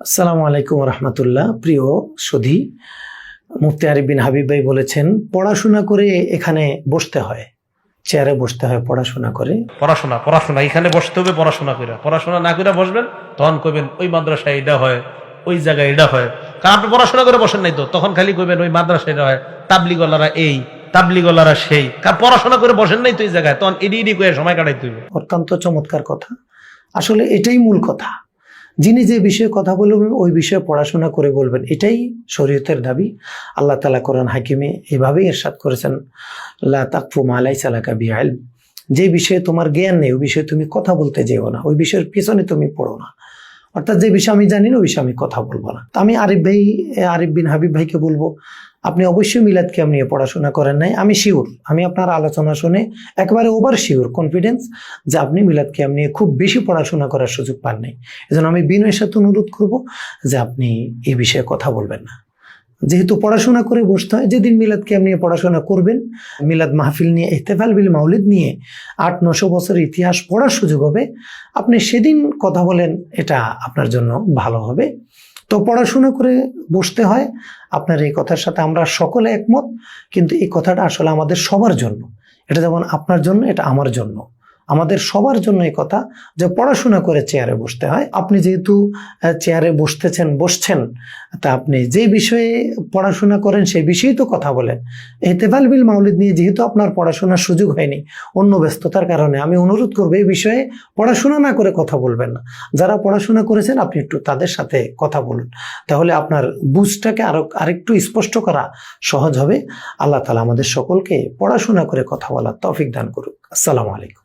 আসসালামু আলাইকুম রহমতুল্লাহ। প্রিয় সুধী মুফতি আরিবিন হাবিব ভাই বলেছেন পড়াশোনা করে এখানে বসতে হয় চেয়ারে বসতে হয় পড়াশোনা করে। পড়াশোনা পড়াশোনা এখানে বসতে হবে পড়াশোনা করে পড়াশোনা না করে বসবেন তখন কইবেন ওই মাদ্রাসায় এটা হয় ওই জায়গায় এটা হয়। কারণ আপনি পড়াশোনা করে বসেন নাই তো তখন খালি কইবেন ওই মাদ্রাসায় এটা হয় তাবলিগলারা এই তাবলিগলারা সেই। কারণ পড়াশোনা করে বসেন নাই তো এই জায়গায় তখন ইডি ইডি করে সময় কাটাই হইবে। অত্যন্ত চমৎকার কথা। আসলে এটাই মূল কথা। যিনি যে বিষয়ে কথা বলবেন, ওই বিষয়ে পড়াশোনা করে বলবেন। এটাই শরীয়তের দাবি। আল্লাহ তালা কোরআন হাকিমে এভাবেই এরশাদ করেছেন, লা তাকফু মালাই সালাকা বিআল যে বিষয়ে তোমার জ্ঞান নেই, ওই বিষয়ে তুমি কথা বলতে যেও না। ওই বিষয়ের পিছনে তুমি পড়ো না। অর্থাৎ যে বিষয়ে আমি জানি না, ওই বিষয়ে আমি কথা বলব না। তা আমি আরিফ ভাই, আরিফ বিন হাবিব ভাইকে বলব আপনি অবশ্যই মিলাদকে আপনি পড়াশোনা করেন নাই, আমি শিওর আমি আপনার আলোচনা শুনে একেবারে ওভার শিওর কনফিডেন্স যে আপনি মিলাদকে আপনি খুব বেশি পড়াশোনা করার সুযোগ পান নাই। এজন্য আমি বিনয়ের সাথে অনুরোধ করব যে আপনি এই বিষয়ে কথা বলবেন না। যেহেতু পড়াশোনা করে বসতে হয়, যেদিন মিলাদকে আপনি পড়াশোনা করবেন, মিলাদ মাহফিল নিয়ে, ইহতেফাল বিল মাউলিদ নিয়ে আট, নশো বছর ইতিহাস পড়ার সুযোগ হবে, আপনি সেদিন কথা বলেন, এটা আপনার জন্য ভালো হবে। তো পড়াশোনা করে বসতে হয়। আপনার এই কথার সাথে আমরা সকলে একমত। কিন্তু এই কথাটা আসলে আমাদের সবার জন্য। এটা যেমন আপনার জন্য, এটা আমার জন্য। আমাদের সবার জন্য এই কথা যে পড়াশোনা করে চেয়ারে বসতে হয়। আপনি যেহেতু চেয়ারে বসতেছেন, বসছেন, তা আপনি যে বিষয়ে পড়াশোনা করেন সেই বিষয়েই তো কথা বলেন। এতেফাল বিল মাউলিদ নিয়ে যেহেতু আপনার পড়াশোনার সুযোগ হয়নি, অন্য ব্যস্ততার কারণে আমি অনুরোধ করব এই বিষয়ে পড়াশোনা না করে কথা বলবেন না। যারা পড়াশোনা করেছেন, আপনি একটু তাদের সাথে কথা বলুন। তাহলে আপনার বুঝটাকে আরও, আরেকটু স্পষ্ট করা সহজ হবে। আল্লাহ তালা আমাদের সকলকে পড়াশোনা করে কথা বলার তৌফিক দান করুক। আসসালামু আলাইকুম।